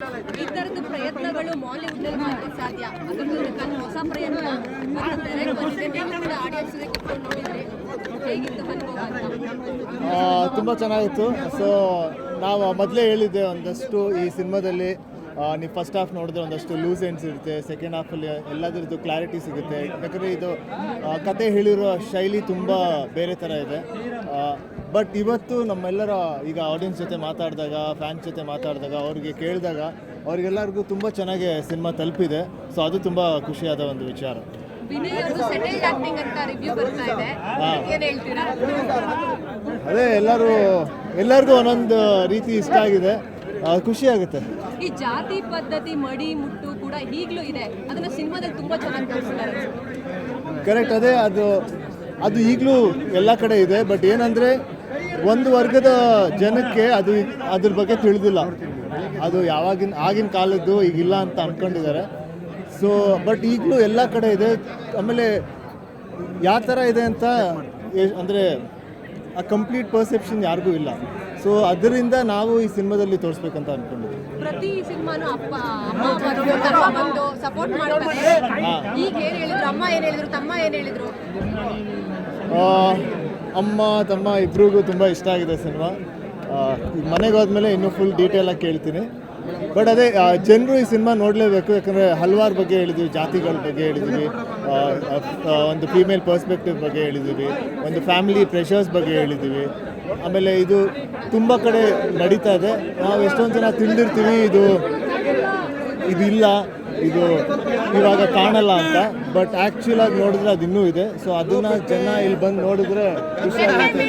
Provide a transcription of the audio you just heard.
ಈ ತರದ ಪ್ರಯತ್ನಗಳು ಮಾಲಿವುಡ್ನಲ್ಲಿ ಮಾಡ್ಲಿಕ್ಕೆ ಸಾಧ್ಯ. ಅದರದ್ದು ಒಂದು ಹೊಸ ಪ್ರಯತ್ನ ಆಡಿಯನ್ಸ್ ಕುತ್ಕೊಂಡು ಹೇಗಿತ್ತು ಅನುಭವ ತುಂಬ ಚೆನ್ನಾಗಿತ್ತು. ಸೊ ನಾವು ಮೊದಲೇ ಹೇಳಿದ್ದೆ ಒಂದಷ್ಟು ಈ ಸಿನಿಮಾದಲ್ಲಿ ನೀವು ಫಸ್ಟ್ ಹಾಫ್ ನೋಡಿದ್ರೆ ಒಂದಷ್ಟು ಲೂಸ್ ಎಂಡ್ಸ್ ಇರುತ್ತೆ ಸೆಕೆಂಡ್ ಹಾಫಲ್ಲಿ ಎಲ್ಲದರದ್ದು ಕ್ಲಾರಿಟಿ ಸಿಗುತ್ತೆ. ಯಾಕಂದರೆ ಇದು ಕತೆ ಹೇಳಿರೋ ಶೈಲಿ ತುಂಬ ಬೇರೆ ಥರ ಇದೆ. ಬಟ್ ಇವತ್ತು ನಮ್ಮೆಲ್ಲರ ಈಗ ಆಡಿಯನ್ಸ್ ಜೊತೆ ಮಾತಾಡಿದಾಗ ಫ್ಯಾನ್ಸ್ ಜೊತೆ ಮಾತಾಡಿದಾಗ ಅವ್ರಿಗೆ ಕೇಳಿದಾಗ ಅವ್ರಿಗೆಲ್ಲರಿಗೂ ತುಂಬ ಚೆನ್ನಾಗಿ ಸಿನಿಮಾ ತಲುಪಿದೆ. ಸೊ ಅದು ತುಂಬ ಖುಷಿಯಾದ ಒಂದು ವಿಚಾರ. ಅದೇ ಎಲ್ಲರೂ ಎಲ್ಲರಿಗೂ ಒಂದೊಂದು ರೀತಿ ಇಷ್ಟ ಆಗಿದೆ. ಖುಷಿ ಆಗುತ್ತೆ. ಈ ಜಾತಿ ಪದ್ಧತಿ ಮಡಿ ಮುಟ್ಟು ಕೂಡ ಈಗಲೂ ಇದೆ. ಅದನ್ನ ಸಿನಿಮಾದಲ್ಲಿ ತುಂಬಾ ಚೆನ್ನಾಗಿ ತೋರಿಸಿದ್ದಾರೆ. ಕರೆಕ್ಟ್ ಅದೇ ಅದು ಅದು ಈಗಲೂ ಎಲ್ಲ ಕಡೆ ಇದೆ ಬಟ್ ಏನಂದರೆ ಒಂದು ವರ್ಗದ ಜನಕ್ಕೆ ಅದು ಅದ್ರ ಬಗ್ಗೆ ತಿಳಿದಿಲ್ಲ. ಅದು ಯಾವಾಗಿನ ಆಗಿನ ಕಾಲದ್ದು ಈಗಿಲ್ಲ ಅಂತ ಅಂದ್ಕೊಂಡಿದ್ದಾರೆ ಸೊ ಬಟ್ ಈಗಲೂ ಎಲ್ಲ ಕಡೆ ಇದೆ. ಆಮೇಲೆ ಯಾವ ಥರ ಇದೆ ಅಂತ ಅಂದರೆ ಆ ಕಂಪ್ಲೀಟ್ ಪರ್ಸೆಪ್ಷನ್ ಯಾರಿಗೂ ಇಲ್ಲ. ಸೊ ಅದರಿಂದ ನಾವು ಈ ಸಿನಿಮಾದಲ್ಲಿ ತೋರಿಸ್ಬೇಕಂತ ಅಂದ್ಕೊಂಡಿದ್ದೀವಿ ಪ್ರತಿ ಸಿನಿಮಾನು ಅಪ್ಪ ಅಮ್ಮ ಬಂದು ತಮ್ಮ ಬಂದು ಸಪೋರ್ಟ್ ಮಾಡ್ತಾರೆ. ಈಗ ಏನ್ ಹೇಳಿದ್ರು? ಅಮ್ಮ ಏನ್ ಹೇಳಿದ್ರು? ತಮ್ಮ ಏನ್ ಹೇಳಿದ್ರು? ಆ, ಅಮ್ಮ ತಮ್ಮ ಇಬ್ರಿಗೂ ತುಂಬ ಇಷ್ಟ ಆಗಿದೆ ಸಿನಿಮಾ. ಈಗ ಮನೆಗೆ ಹೋದ್ಮೇಲೆ ಇನ್ನೂ ಫುಲ್ ಡೀಟೇಲಾಗಿ ಕೇಳ್ತೀನಿ. ಬಟ್ ಅದೇ ಜನರು ಈ ಸಿನಿಮಾ ನೋಡಲೇಬೇಕು ಯಾಕಂದರೆ ಹಲವಾರು ಬಗ್ಗೆ ಹೇಳಿದ್ವಿ ಜಾತಿಗಳ ಬಗ್ಗೆ ಹೇಳಿದ್ವಿ ಆ, ಆ, ಒಂದು ಫೀಮೇಲ್ ಪರ್ಸ್ಪೆಕ್ಟಿವ್ ಬಗ್ಗೆ ಹೇಳಿದ್ವಿ ಒಂದು ಫ್ಯಾಮಿಲಿ ಪ್ರೆಷರ್ಸ್ ಬಗ್ಗೆ ಹೇಳಿದ್ದೀವಿ ಆಮೇಲೆ ಇದು ತುಂಬ ಕಡೆ ನಡೀತಾ ಇದೆ. ನಾವು ಎಷ್ಟೊಂದು ಜನ ತಿಳಿದಿರ್ತೀವಿ ಇದು ಇದು ಇಲ್ಲ ಇದು ಇವಾಗ ಕಾಣಲ್ಲ ಅಂತ. ಬಟ್ ಆ್ಯಕ್ಚುಲಾಗಿ ನೋಡಿದ್ರೆ ಅದು ಇನ್ನೂ ಇದೆ. ಸೊ ಅದನ್ನು ಜನ ಇಲ್ಲಿ ಬಂದು ನೋಡಿದ್ರೆ ಖುಷಿ ಆಗುತ್ತೆ.